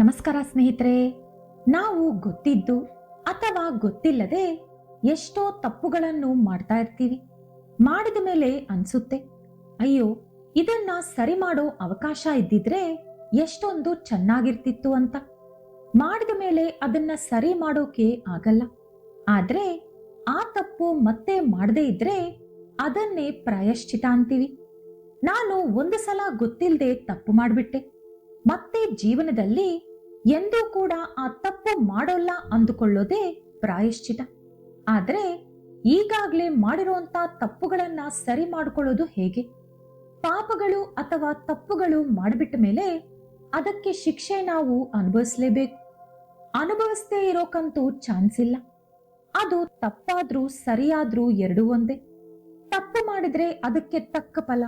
ನಮಸ್ಕಾರ ಸ್ನೇಹಿತರೆ. ನಾವು ಗೊತ್ತಿದ್ದು ಅಥವಾ ಗೊತ್ತಿಲ್ಲದೆ ಎಷ್ಟೋ ತಪ್ಪುಗಳನ್ನು ಮಾಡ್ತಾ ಇರ್ತೀವಿ. ಮಾಡಿದ ಮೇಲೆ ಅನ್ಸುತ್ತೆ. ಅಯ್ಯೋ, ಇದನ್ನ ಸರಿ ಮಾಡೋ ಅವಕಾಶ ಇದ್ದಿದ್ರೆ ಎಷ್ಟೊಂದು ಚೆನ್ನಾಗಿರ್ತಿತ್ತು ಅಂತ. ಮಾಡಿದ ಮೇಲೆ ಅದನ್ನ ಸರಿ ಮಾಡೋಕೆ ಆಗಲ್ಲ. ಆದ್ರೆ ಆ ತಪ್ಪು ಮತ್ತೆ ಮಾಡದೇ ಇದ್ರೆ ಅದನ್ನೇ ಪ್ರಾಯಶ್ಚಿತ ಅಂತೀವಿ. ನಾನು ಒಂದು ಸಲ ಗೊತ್ತಿಲ್ಲದೆ ತಪ್ಪು ಮಾಡಿಬಿಟ್ಟೆ. ಮತ್ತೆ ಜೀವನದಲ್ಲಿ ಎಂದೂ ಕೂಡ ಆ ತಪ್ಪು ಮಾಡೋಲ್ಲ ಅಂದುಕೊಳ್ಳೋದೇ ಪ್ರಾಯಶ್ಚಿತ. ಆದರೆ ಈಗಾಗ್ಲೇ ಮಾಡಿರುವಂತ ತಪ್ಪುಗಳನ್ನ ಸರಿ ಮಾಡಿಕೊಳ್ಳೋದು ಹೇಗೆ? ಪಾಪಗಳು ಅಥವಾ ತಪ್ಪುಗಳು ಮಾಡಿಬಿಟ್ಟ ಮೇಲೆ ಅದಕ್ಕೆ ಶಿಕ್ಷೆ ನಾವು ಅನುಭವಿಸಲೇಬೇಕು. ಅನುಭವಿಸದೇ ಇರೋಕಂತೂ ಚಾನ್ಸ್ ಇಲ್ಲ. ಅದು ತಪ್ಪಾದ್ರೂ ಸರಿಯಾದ್ರೂ ಎರಡೂ ಒಂದೇ. ತಪ್ಪು ಮಾಡಿದ್ರೆ ಅದಕ್ಕೆ ತಕ್ಕ ಫಲ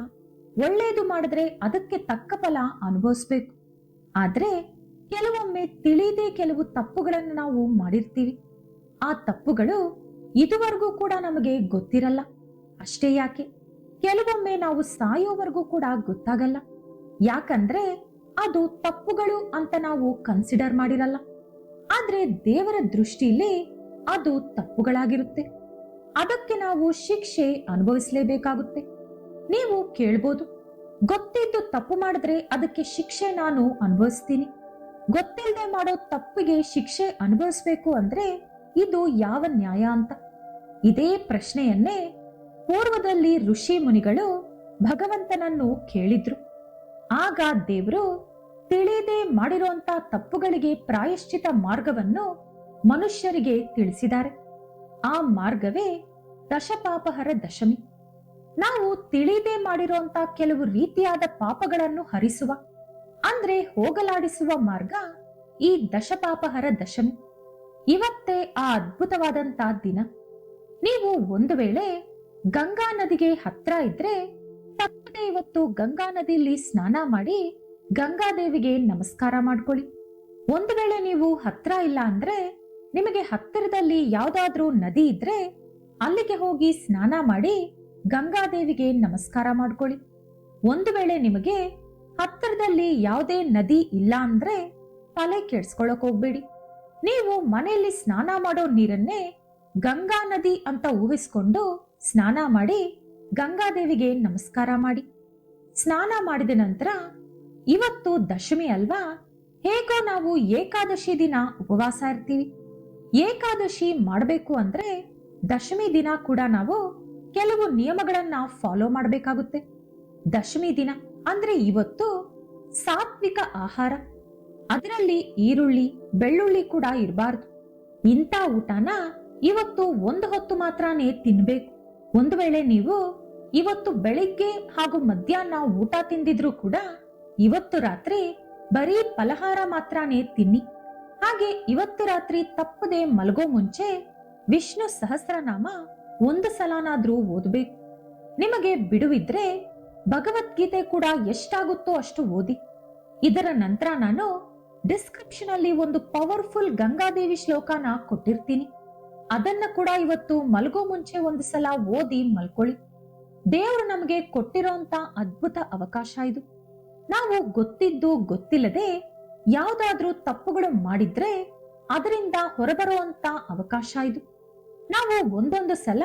ಒಳ್ಳೆಯದು ಮಾಡಿದ್ರೆ ಅದಕ್ಕೆ ತಕ್ಕ ಫಲ ಅನುಭವಿಸ್ಬೇಕು. ಆದ್ರೆ ಕೆಲವೊಮ್ಮೆ ತಿಳಿದೇ ಕೆಲವು ತಪ್ಪುಗಳನ್ನು ನಾವು ಮಾಡಿರ್ತೀವಿ. ಆ ತಪ್ಪುಗಳು ಇದುವರೆಗೂ ಕೂಡ ನಮಗೆ ಗೊತ್ತಿರಲ್ಲ. ಅಷ್ಟೇ ಯಾಕೆ? ಕೆಲವೊಮ್ಮೆ ನಾವು ಸಾಯೋವರೆಗೂ ಕೂಡ ಗೊತ್ತಾಗಲ್ಲ. ಯಾಕಂದ್ರೆ ಅದು ತಪ್ಪುಗಳು ಅಂತ ನಾವು ಕನ್ಸಿಡರ್ ಮಾಡಿರಲ್ಲ. ಆದ್ರೆ ದೇವರ ದೃಷ್ಟಿಯಲ್ಲಿ ಅದು ತಪ್ಪುಗಳಾಗಿರುತ್ತೆ. ಅದಕ್ಕೆ ನಾವು ಶಿಕ್ಷೆ ಅನುಭವಿಸಲೇಬೇಕಾಗುತ್ತೆ. ನೀವು ಕೇಳ್ಬೋದು. ಗೊತ್ತಿದ್ದು ತಪ್ಪು ಮಾಡಿದ್ರೆ ಅದಕ್ಕೆ ಶಿಕ್ಷೆ ನಾನು ಅನುಭವಿಸ್ತೀನಿ. ಗೊತ್ತಿಲ್ಲದೆ ಮಾಡೋ ತಪ್ಪಿಗೆ ಶಿಕ್ಷೆ ಅನುಭವಿಸ್ಬೇಕು ಅಂದ್ರೆ ಇದು ಯಾವ ನ್ಯಾಯ ಅಂತ? ಇದೇ ಪ್ರಶ್ನೆಯನ್ನೇ ಪೂರ್ವದಲ್ಲಿ ಋಷಿ ಮುನಿಗಳು ಭಗವಂತನನ್ನು ಕೇಳಿದ್ರು. ಆಗ ದೇವರು ತಿಳಿಯದೆ ಮಾಡಿರುವಂತ ತಪ್ಪುಗಳಿಗೆ ಪ್ರಾಯಶ್ಚಿತ ಮಾರ್ಗವನ್ನು ಮನುಷ್ಯರಿಗೆ ತಿಳಿಸಿದ್ದಾರೆ. ಆ ಮಾರ್ಗವೇ ದಶಪಾಪಹರ ದಶಮಿ. ನಾವು ತಿಳಿದೇ ಮಾಡಿರುವಂತ ಕೆಲವು ರೀತಿಯಾದ ಪಾಪಗಳನ್ನು ಹರಿಸುವ ಅಂದ್ರೆ ಹೋಗಲಾಡಿಸುವ ಮಾರ್ಗ ಈ ದಶಪಾಪಹರ ದಶಮಿ. ಇವತ್ತೇ ಆ ಅದ್ಭುತವಾದಂತ ದಿನ. ನೀವು ಒಂದು ವೇಳೆ ಗಂಗಾ ನದಿಗೆ ಹತ್ರ ಇದ್ರೆ ತಪ್ಪದೆ ಇವತ್ತು ಗಂಗಾ ನದಿಯಲ್ಲಿ ಸ್ನಾನ ಮಾಡಿ ಗಂಗಾದೇವಿಗೆ ನಮಸ್ಕಾರ ಮಾಡ್ಕೊಳ್ಳಿ. ಒಂದು ವೇಳೆ ನೀವು ಹತ್ರ ಇಲ್ಲ ಅಂದ್ರೆ ನಿಮಗೆ ಹತ್ತಿರದಲ್ಲಿ ಯಾವ್ದಾದ್ರೂ ನದಿ ಇದ್ರೆ ಅಲ್ಲಿಗೆ ಹೋಗಿ ಸ್ನಾನ ಮಾಡಿ ಗಂಗಾದೇವಿಗೆ ನಮಸ್ಕಾರ ಮಾಡ್ಕೊಳ್ಳಿ. ಒಂದು ವೇಳೆ ನಿಮಗೆ ಹತ್ತಿರದಲ್ಲಿ ಯಾವುದೇ ನದಿ ಇಲ್ಲ ಅಂದ್ರೆ ತಲೆ ಕೆಡ್ಸ್ಕೊಳಕ್ ಹೋಗ್ಬೇಡಿ. ನೀವು ಮನೆಯಲ್ಲಿ ಸ್ನಾನ ಮಾಡೋ ನೀರನ್ನೇ ಗಂಗಾ ನದಿ ಅಂತ ಊಹಿಸ್ಕೊಂಡು ಸ್ನಾನ ಮಾಡಿ ಗಂಗಾದೇವಿಗೆ ನಮಸ್ಕಾರ ಮಾಡಿ. ಸ್ನಾನ ಮಾಡಿದ ನಂತರ ಇವತ್ತು ದಶಮಿ ಅಲ್ವಾ? ಹೇಗೋ ನಾವು ಏಕಾದಶಿ ದಿನ ಉಪವಾಸ ಇರ್ತೀವಿ. ಏಕಾದಶಿ ಮಾಡಬೇಕು ಅಂದ್ರೆ ದಶಮಿ ದಿನ ಕೂಡ ನಾವು ಕೆಲವು ನಿಯಮಗಳನ್ನ ಫಾಲೋ ಮಾಡಬೇಕಾಗುತ್ತೆ. ದಶಮಿ ದಿನ ಅಂದ್ರೆ ಇವತ್ತು ಸಾತ್ವಿಕ ಆಹಾರ. ಅದರಲ್ಲಿ ಈರುಳ್ಳಿ, ಬೆಳ್ಳುಳ್ಳಿ ಕೂಡ ಇರಬಾರ್ದು. ಇಂಥ ಊಟನ ಇವತ್ತು ಒಂದು ಹೊತ್ತು ಮಾತ್ರನೇ ತಿನ್ಬೇಕು. ಒಂದು ವೇಳೆ ನೀವು ಇವತ್ತು ಬೆಳಿಗ್ಗೆ ಹಾಗೂ ಮಧ್ಯಾಹ್ನ ಊಟ ತಿಂದಿದ್ರು ಕೂಡ ಇವತ್ತು ರಾತ್ರಿ ಬರೀ ಫಲಹಾರ ಮಾತ್ರನೇ ತಿನ್ನಿ. ಹಾಗೆ ಇವತ್ತು ರಾತ್ರಿ ತಪ್ಪದೆ ಮಲಗೋ ಮುಂಚೆ ವಿಷ್ಣು ಸಹಸ್ರನಾಮ ಒಂದು ಸಲನಾದ್ರೂ ಓದಬೇಕು. ನಿಮಗೆ ಬಿಡುವಿದ್ರೆ ಭಗವದ್ಗೀತೆ ಕೂಡ ಎಷ್ಟಾಗುತ್ತೋ ಅಷ್ಟು ಓದಿ. ಇದರ ನಂತರ ನಾನು ಡಿಸ್ಕ್ರಿಪ್ಷನ್ ಅಲ್ಲಿ ಒಂದು ಪವರ್ಫುಲ್ ಗಂಗಾದೇವಿ ಶ್ಲೋಕನ ಕೊಟ್ಟಿರ್ತೀನಿ. ಅದನ್ನ ಕೂಡ ಇವತ್ತು ಮಲಗೋ ಮುಂಚೆ ಒಂದು ಸಲ ಓದಿ ಮಲ್ಕೊಳ್ಳಿ. ದೇವರು ನಮಗೆ ಕೊಟ್ಟಿರೋಂತ ಅದ್ಭುತ ಅವಕಾಶ ಇದು. ನಾವು ಗೊತ್ತಿದ್ದು ಗೊತ್ತಿಲ್ಲದೆ ಯಾವ್ದಾದ್ರೂ ತಪ್ಪುಗಳು ಮಾಡಿದ್ರೆ ಅದರಿಂದ ಹೊರಬರುವಂತ ಅವಕಾಶ ಇದು. ನಾವು ಒಂದೊಂದು ಸಲ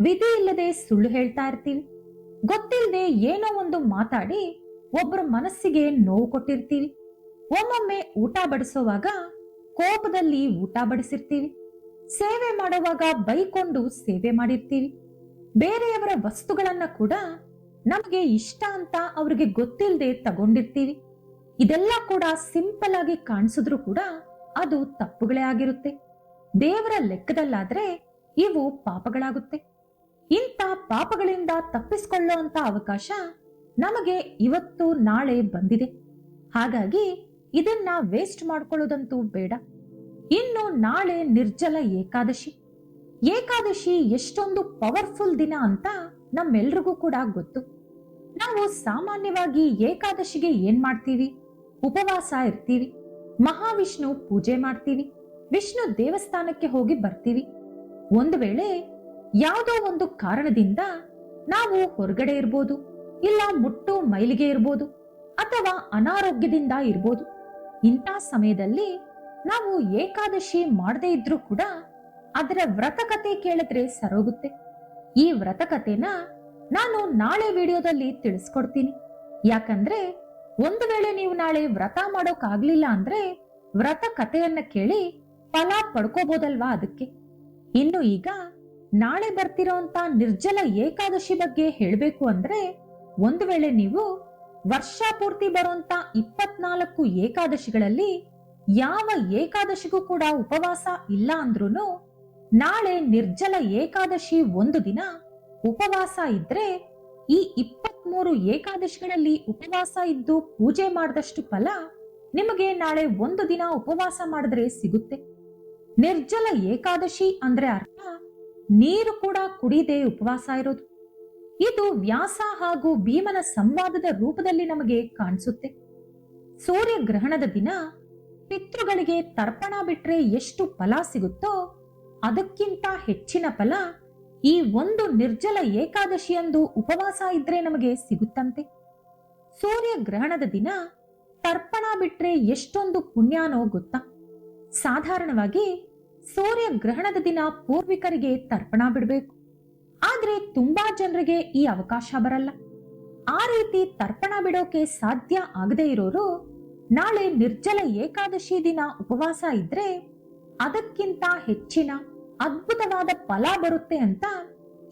ವಿಧಿ ಇಲ್ಲದೆ ಸುಳ್ಳು ಹೇಳ್ತಾ ಇರ್ತೀವಿ. ಗೊತ್ತಿಲ್ಲದೆ ಏನೋ ಒಂದು ಮಾತಾಡಿ ಒಬ್ಬರ ಮನಸ್ಸಿಗೆ ನೋವು ಕೊಟ್ಟಿರ್ತೀವಿ. ಒಮ್ಮೊಮ್ಮೆ ಊಟ ಬಡಿಸುವಾಗ ಕೋಪದಲ್ಲಿ ಊಟ ಬಡಿಸಿರ್ತೀವಿ. ಸೇವೆ ಮಾಡುವಾಗ ಬೈಕೊಂಡು ಸೇವೆ ಮಾಡಿರ್ತೀವಿ. ಬೇರೆಯವರ ವಸ್ತುಗಳನ್ನ ಕೂಡ ನಮಗೆ ಇಷ್ಟ ಅಂತ ಅವ್ರಿಗೆ ಗೊತ್ತಿಲ್ಲದೆ ತಗೊಂಡಿರ್ತೀವಿ. ಇದೆಲ್ಲ ಕೂಡ ಸಿಂಪಲ್ ಆಗಿ ಕಾಣಿಸಿದ್ರು ಕೂಡ ಅದು ತಪ್ಪುಗಳೇ ಆಗಿರುತ್ತೆ. ದೇವರ ಲೆಕ್ಕದಲ್ಲಾದ್ರೆ ಇವು ಪಾಪಗಳಾಗುತ್ತೆ. ಪಾಪಗಳಿಂದ ತಪ್ಪಿಸಿಕೊಳ್ಳುವಂತ ಅವಕಾಶ ನಮಗೆ ಇವತ್ತು ನಾಳೆ ಬಂದಿದೆ. ಹಾಗಾಗಿ ಇದನ್ನ ವೇಸ್ಟ್ ಮಾಡ್ಕೊಳ್ಳೋದಂತೂ ಬೇಡ. ಇನ್ನು ನಾಳೆ ನಿರ್ಜಲ ಏಕಾದಶಿ. ಏಕಾದಶಿ ಎಷ್ಟೊಂದು ಪವರ್ಫುಲ್ ದಿನ ಅಂತ ನಮ್ಮೆಲ್ರಿಗೂ ಕೂಡ ಗೊತ್ತು. ನಾವು ಸಾಮಾನ್ಯವಾಗಿ ಏಕಾದಶಿಗೆ ಏನ್ ಮಾಡ್ತೀವಿ? ಉಪವಾಸ ಇರ್ತೀವಿ. ಮಹಾವಿಷ್ಣು ಪೂಜೆ ಮಾಡ್ತೀವಿ. ವಿಷ್ಣು ದೇವಸ್ಥಾನಕ್ಕೆ ಹೋಗಿ ಬರ್ತೀವಿ. ಒಂದು ವೇಳೆ ಯಾವುದೋ ಒಂದು ಕಾರಣದಿಂದ ನಾವು ಹೊರಗಡೆ ಇರ್ಬೋದು, ಇಲ್ಲ ಮುಟ್ಟು ಮೈಲಿಗೆ ಇರ್ಬೋದು, ಅಥವಾ ಅನಾರೋಗ್ಯದಿಂದ ಇರ್ಬೋದು. ಇಂಥ ಸಮಯದಲ್ಲಿ ನಾವು ಏಕಾದಶಿ ಮಾಡದೇ ಇದ್ರೂ ಕೂಡ ಅದರ ವ್ರತಕತೆ ಕೇಳಿದ್ರೆ ಸರೋಗುತ್ತೆ. ಈ ವ್ರತಕತೆನ ನಾನು ನಾಳೆ ವಿಡಿಯೋದಲ್ಲಿ ತಿಳಿಸ್ಕೊಡ್ತೀನಿ. ಯಾಕಂದ್ರೆ ಒಂದು ವೇಳೆ ನೀವು ನಾಳೆ ವ್ರತ ಮಾಡೋಕ್ಕಾಗ್ಲಿಲ್ಲ ಅಂದ್ರೆ ವ್ರತ ಕಥೆಯನ್ನ ಕೇಳಿ ಫಲ ಪಡ್ಕೋಬೋದಲ್ವಾ ಅದಕ್ಕೆ. ಇನ್ನು ಈಗ ನಾಳೆ ಬರ್ತಿರೋಂತ ನಿರ್ಜಲ ಏಕಾದಶಿ ಬಗ್ಗೆ ಹೇಳಬೇಕು ಅಂದ್ರೆ ಒಂದು ವೇಳೆ ನೀವು ವರ್ಷ ಪೂರ್ತಿ ಬರುವಂತ ಇಪ್ಪತ್ನಾಲ್ಕು ಏಕಾದಶಿಗಳಲ್ಲಿ ಯಾವ ಏಕಾದಶಿಗೂ ಕೂಡ ಉಪವಾಸ ಇಲ್ಲ ಅಂದ್ರೂ ನಾಳೆ ನಿರ್ಜಲ ಏಕಾದಶಿ ಒಂದು ದಿನ ಉಪವಾಸ ಇದ್ರೆ ಈ ಇಪ್ಪತ್ಮೂರು ಏಕಾದಶಿಗಳಲ್ಲಿ ಉಪವಾಸ ಇದ್ದು ಪೂಜೆ ಮಾಡಿದಷ್ಟು ಫಲ ನಿಮಗೆ ನಾಳೆ ಒಂದು ದಿನ ಉಪವಾಸ ಮಾಡಿದ್ರೆ ಸಿಗುತ್ತೆ. ನಿರ್ಜಲ ಏಕಾದಶಿ ಅಂದ್ರೆ ಅರ್ಥ ನೀರು ಕೂಡ ಕುಡಿದೆ ಉಪವಾಸ ಇರೋದು. ಇದು ವ್ಯಾಸ ಹಾಗೂ ಭೀಮನ ಸಂವಾದದ ರೂಪದಲ್ಲಿ ನಮಗೆ ಕಾಣಿಸುತ್ತೆ. ಸೂರ್ಯ ಗ್ರಹಣದ ದಿನ ಪಿತೃಗಳಿಗೆ ತರ್ಪಣ ಬಿಟ್ರೆ ಎಷ್ಟು ಫಲ ಸಿಗುತ್ತೋ ಅದಕ್ಕಿಂತ ಹೆಚ್ಚಿನ ಫಲ ಈ ಒಂದು ನಿರ್ಜಲ ಏಕಾದಶಿಯಂದು ಉಪವಾಸ ಇದ್ರೆ ನಮಗೆ ಸಿಗುತ್ತಂತೆ. ಸೂರ್ಯ ಗ್ರಹಣದ ದಿನ ತರ್ಪಣ ಬಿಟ್ರೆ ಎಷ್ಟೊಂದು ಪುಣ್ಯಾನೋ ಗೊತ್ತಾ. ಸಾಧಾರಣವಾಗಿ ಸೂರ್ಯ ಗ್ರಹಣದ ದಿನ ಪೂರ್ವಿಕರಿಗೆ ತರ್ಪಣ ಬಿಡಬೇಕು. ಆದ್ರೆ ತುಂಬಾ ಜನರಿಗೆ ಈ ಅವಕಾಶ ಬರಲ್ಲ. ಆ ರೀತಿ ತರ್ಪಣ ಬಿಡೋಕೆ ಸಾಧ್ಯ ಆಗದೆ ಇರೋರು ನಾಳೆ ನಿರ್ಜಲ ಏಕಾದಶಿ ದಿನ ಉಪವಾಸ ಇದ್ರೆ ಅದಕ್ಕಿಂತ ಹೆಚ್ಚಿನ ಅದ್ಭುತವಾದ ಫಲ ಬರುತ್ತೆ ಅಂತ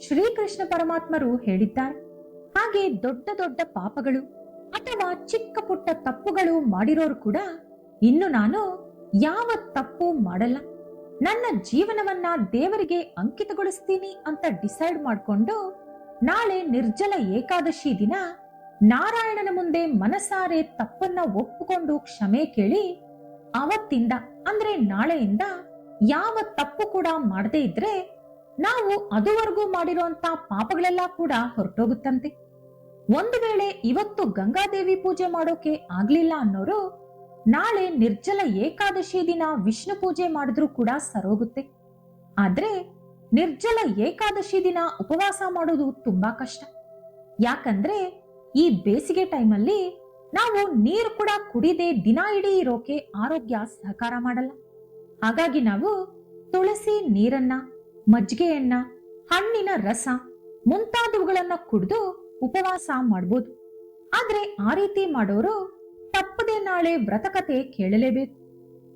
ಶ್ರೀಕೃಷ್ಣ ಪರಮಾತ್ಮರು ಹೇಳಿದ್ದಾರೆ. ಹಾಗೆ ದೊಡ್ಡ ದೊಡ್ಡ ಪಾಪಗಳು ಅಥವಾ ಚಿಕ್ಕ ಪುಟ್ಟ ತಪ್ಪುಗಳು ಮಾಡಿರೋರು ಕೂಡ ಇನ್ನು ನಾನು ಯಾವ ತಪ್ಪು ಮಾಡಲ್ಲ. ನನ್ನ ಜೀವನವನ್ನ ದೇವರಿಗೆ ಅಂಕಿತಗೊಳಿಸ್ತೀನಿ ಅಂತ ಡಿಸೈಡ್ ಮಾಡ್ಕೊಂಡು ನಾಳೆ ನಿರ್ಜಲ ಏಕಾದಶಿ ದಿನ ನಾರಾಯಣನ ಮುಂದೆ ಮನಸಾರೆ ತಪ್ಪನ್ನ ಒಪ್ಪಿಕೊಂಡು ಕ್ಷಮೆ ಕೇಳಿ ಅವತ್ತಿಂದ, ಅಂದ್ರೆ ನಾಳೆಯಿಂದ ಯಾವ ತಪ್ಪು ಕೂಡ ಮಾಡದೇ ಇದ್ರೆ ನಾವು ಅದುವರೆಗೂ ಮಾಡಿರುವಂತ ಪಾಪಗಳೆಲ್ಲ ಕೂಡ ಹೊರಟೋಗುತ್ತಂತೆ. ಒಂದು ವೇಳೆ ಇವತ್ತು ಗಂಗಾದೇವಿ ಪೂಜೆ ಮಾಡೋಕೆ ಆಗ್ಲಿಲ್ಲ ಅನ್ನೋರು ನಾಳೆ ನಿರ್ಜಲ ಏಕಾದಶಿ ದಿನ ವಿಷ್ಣು ಪೂಜೆ ಮಾಡಿದ್ರೂ ಕೂಡ ಸರೋಗುತ್ತೆ. ಆದ್ರೆ ನಿರ್ಜಲ ಏಕಾದಶಿ ದಿನ ಉಪವಾಸ ಮಾಡೋದು ತುಂಬಾ ಕಷ್ಟ. ಯಾಕಂದ್ರೆ ಈ ಬೇಸಿಗೆ ಟೈಮಲ್ಲಿ ನಾವು ನೀರು ಕೂಡ ಕುಡಿದೆ ದಿನ ಇಡೀ ಇರೋಕೆ ಆರೋಗ್ಯ ಸಹಕಾರ ಮಾಡಲ್ಲ. ಹಾಗಾಗಿ ನಾವು ತುಳಸಿ ನೀರನ್ನ ಮಜ್ಜಿಗೆಯನ್ನ ಹಣ್ಣಿನ ರಸ ಮುಂತಾದವುಗಳನ್ನ ಕುಡಿದು ಉಪವಾಸ ಮಾಡ್ಬೋದು. ಆದ್ರೆ ಆ ರೀತಿ ಮಾಡೋರು ತಪ್ಪದೆ ನಾಳೆ ವ್ರತಕತೆ ಕೇಳಲೇಬೇಕು.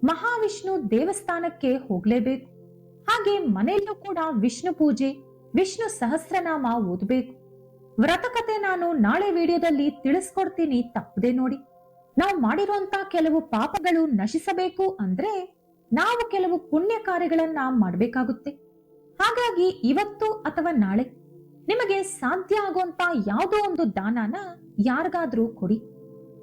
ಮಹಾವಿಷ್ಣು ದೇವಸ್ಥಾನಕ್ಕೆ ಹೋಗ್ಲೇಬೇಕು. ಹಾಗೆ ಮನೆಯಲ್ಲೂ ಕೂಡ ವಿಷ್ಣು ಪೂಜೆ, ವಿಷ್ಣು ಸಹಸ್ರನಾಮ ಓದಬೇಕು. ವ್ರತಕತೆ ನಾನು ನಾಳೆ ವಿಡಿಯೋದಲ್ಲಿ ತಿಳಿಸ್ಕೊಡ್ತೀನಿ ತಪ್ಪದೆ ನೋಡಿ. ನಾವು ಮಾಡಿರುವಂತ ಕೆಲವು ಪಾಪಗಳು ನಶಿಸಬೇಕು ಅಂದ್ರೆ ನಾವು ಕೆಲವು ಪುಣ್ಯ ಕಾರ್ಯಗಳನ್ನ ಮಾಡಬೇಕಾಗುತ್ತೆ. ಹಾಗಾಗಿ ಇವತ್ತು ಅಥವಾ ನಾಳೆ ನಿಮಗೆ ಸಾಧ್ಯ ಆಗುವಂತ ಯಾವುದೋ ಒಂದು ದಾನನ ಯಾರಿಗಾದ್ರೂ ಕೊಡಿ.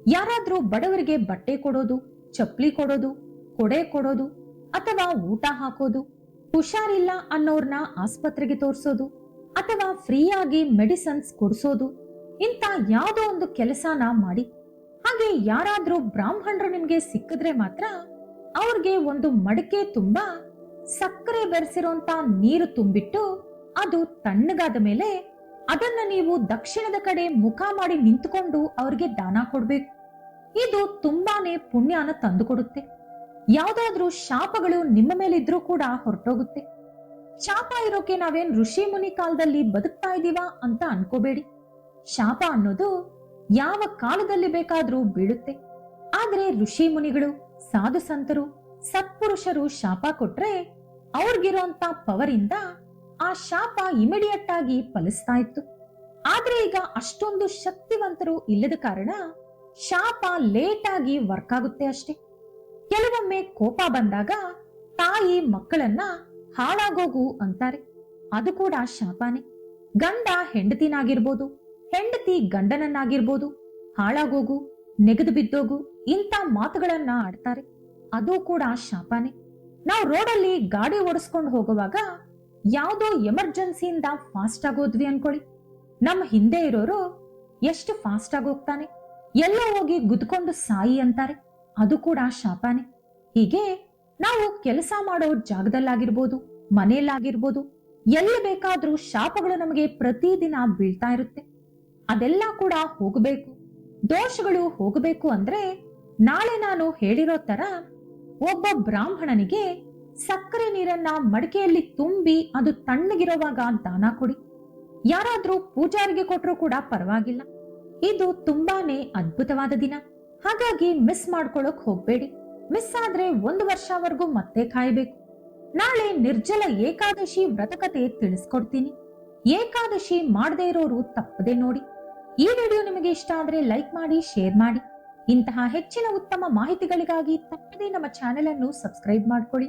ಯಾರಾದ್ರೂ ಬಡವರಿಗೆ ಬಟ್ಟೆ ಕೊಡೋದು ಚಪ್ಲಿ ಕೊಡೋದು, ಕೊಡೆ ಕೊಡೋದು, ಅಥವಾ ಊಟ ಹಾಕೋದು, ಹುಷಾರಿಲ್ಲ ಅನ್ನೋರ್ನ ಆಸ್ಪತ್ರೆಗೆ ತೋರಿಸೋದು, ಅಥವಾ ಫ್ರೀಯಾಗಿ ಮೆಡಿಸನ್ಸ್ ಕೊಡಿಸೋದು, ಇಂಥ ಯಾವುದೋ ಒಂದು ಕೆಲಸನ ಮಾಡಿ. ಹಾಗೆ ಯಾರಾದ್ರೂ ಬ್ರಾಹ್ಮಣರು ನಿಮ್ಗೆ ಸಿಕ್ಕಿದ್ರೆ ಮಾತ್ರ ಅವ್ರಿಗೆ ಒಂದು ಮಡಕೆ ತುಂಬಾ ಸಕ್ಕರೆ ಬೆರೆಸಿರೋಂತ ನೀರು ತುಂಬಿಟ್ಟು ಅದು ತಣ್ಣಗಾದ ಮೇಲೆ ಅದನ್ನ ನೀವು ದಕ್ಷಿಣದ ಕಡೆ ಮುಖ ಮಾಡಿ ನಿಂತುಕೊಂಡು ಅವ್ರಿಗೆ ದಾನ ಕೊಡ್ಬೇಕು. ಇದು ತುಂಬಾನೇ ಪುಣ್ಯನ ತಂದುಕೊಡುತ್ತೆ. ಯಾವ್ದಾದ್ರೂ ಶಾಪಗಳು ನಿಮ್ಮ ಮೇಲಿದ್ರೂ ಕೂಡ ಹೊರಟೋಗುತ್ತೆ. ಶಾಪ ಇರೋಕೆ ನಾವೇನ್ ಋಷಿ ಮುನಿ ಕಾಲದಲ್ಲಿ ಬದುಕ್ತಾ ಇದೀವಾ ಅಂತ ಅನ್ಕೋಬೇಡಿ. ಶಾಪ ಅನ್ನೋದು ಯಾವ ಕಾಲದಲ್ಲಿ ಬೇಕಾದ್ರೂ ಬೀಳುತ್ತೆ. ಆದ್ರೆ ಋಷಿ ಮುನಿಗಳು, ಸಾಧು ಸಂತರು, ಸತ್ಪುರುಷರು ಶಾಪ ಕೊಟ್ರೆ ಅವ್ರಿಗಿರೋಂತ ಇಂದ ಆ ಶಾಪ ಇಮಿಡಿಯೇಟ್ ಆಗಿ ಫಲಿಸ್ತಾ ಇತ್ತು. ಆದ್ರೆ ಈಗ ಅಷ್ಟೊಂದು ಶಕ್ತಿವಂತರು ಇಲ್ಲದ ಕಾರಣ ಶಾಪ ಲೇಟ್ ಆಗಿ ವರ್ಕ್ ಆಗುತ್ತೆ ಅಷ್ಟೇ. ಕೆಲವೊಮ್ಮೆ ಕೋಪ ಬಂದಾಗ ತಾಯಿ ಮಕ್ಕಳನ್ನ ಹಾಳಾಗೋಗು ಅಂತಾರೆ. ಅದು ಕೂಡ ಶಾಪನೇ. ಗಂಡ ಹೆಂಡತಿನಾಗಿರ್ಬೋದು, ಹೆಂಡತಿ ಗಂಡನನ್ನಾಗಿರ್ಬೋದು, ಹಾಳಾಗೋಗು, ನೆಗೆದು ಬಿದ್ದೋಗು ಇಂಥ ಮಾತುಗಳನ್ನ ಆಡ್ತಾರೆ. ಅದು ಕೂಡ ಶಾಪನೇ. ನಾವು ರೋಡಲ್ಲಿ ಗಾಡಿ ಓಡಿಸ್ಕೊಂಡು ಹೋಗುವಾಗ ಯಾವುದೋ ಎಮರ್ಜೆನ್ಸಿಯಿಂದ ಫಾಸ್ಟ್ ಆಗೋದ್ವಿ ಅನ್ಕೊಳ್ಳಿ. ನಮ್ಮ ಹಿಂದೆ ಇರೋರು ಎಷ್ಟು ಫಾಸ್ಟ್ ಆಗಿ ಹೋಗ್ತಾನೆ? ಎಲ್ಲೋ ಹೋಗಿ ಗುದ್ಕೊಂಡು ಸಾಯಿ ಅಂತಾರೆ. ಅದು ಕೂಡ ಶಾಪನೇ. ಹೀಗೆ ನಾವು ಕೆಲಸ ಮಾಡೋ ಜಾಗದಲ್ಲಾಗಿರ್ಬೋದು, ಮನೆಯಲ್ಲಾಗಿರ್ಬೋದು, ಎಲ್ಲಿ ಬೇಕಾದ್ರೂ ಶಾಪಗಳು ನಮಗೆ ಪ್ರತಿದಿನ ಬೀಳ್ತಾ ಇರುತ್ತೆ. ಅದೆಲ್ಲ ಕೂಡ ಹೋಗಬೇಕು. ದೋಷಗಳು ಹೋಗಬೇಕು ಅಂದ್ರೆ ನಾಳೆ ನಾನು ಹೇಳಿರೋ ತರ ಒಬ್ಬ ಬ್ರಾಹ್ಮಣನಿಗೆ ಸಕ್ಕರೆ ನೀರನ್ನ ಮಡಿಕೆಯಲ್ಲಿ ತುಂಬಿ ಅದು ತಣ್ಣಗಿರುವಾಗ ದಾನ ಕೊಡಿ. ಯಾರಾದ್ರೂ ಪೂಜಾರಿಗೆ ಕೊಟ್ಟರು ಕೂಡ ಪರವಾಗಿಲ್ಲ. ಇದು ತುಂಬಾನೇ ಅದ್ಭುತವಾದ ದಿನ. ಹಾಗಾಗಿ ಮಿಸ್ ಮಾಡ್ಕೊಳಕ್ ಹೋಗ್ಬೇಡಿ. ಮಿಸ್ ಆದ್ರೆ ಒಂದು ವರ್ಷವರೆಗೂ ಮತ್ತೆ ಕಾಯ್ಬೇಕು. ನಾಳೆ ನಿರ್ಜಲ ಏಕಾದಶಿ ವ್ರತಕತೆ ತಿಳಿಸ್ಕೊಡ್ತೀನಿ. ಏಕಾದಶಿ ಮಾಡದೇ ಇರೋರು ತಪ್ಪದೆ ನೋಡಿ. ಈ ವಿಡಿಯೋ ನಿಮಗೆ ಇಷ್ಟ ಆದ್ರೆ ಲೈಕ್ ಮಾಡಿ, ಶೇರ್ ಮಾಡಿ. ಇಂತಹ ಹೆಚ್ಚಿನ ಉತ್ತಮ ಮಾಹಿತಿಗಳಿಗಾಗಿ ತಪ್ಪದೇ ನಮ್ಮ ಚಾನೆಲ್ ಅನ್ನು ಸಬ್ಸ್ಕ್ರೈಬ್ ಮಾಡ್ಕೊಳ್ಳಿ.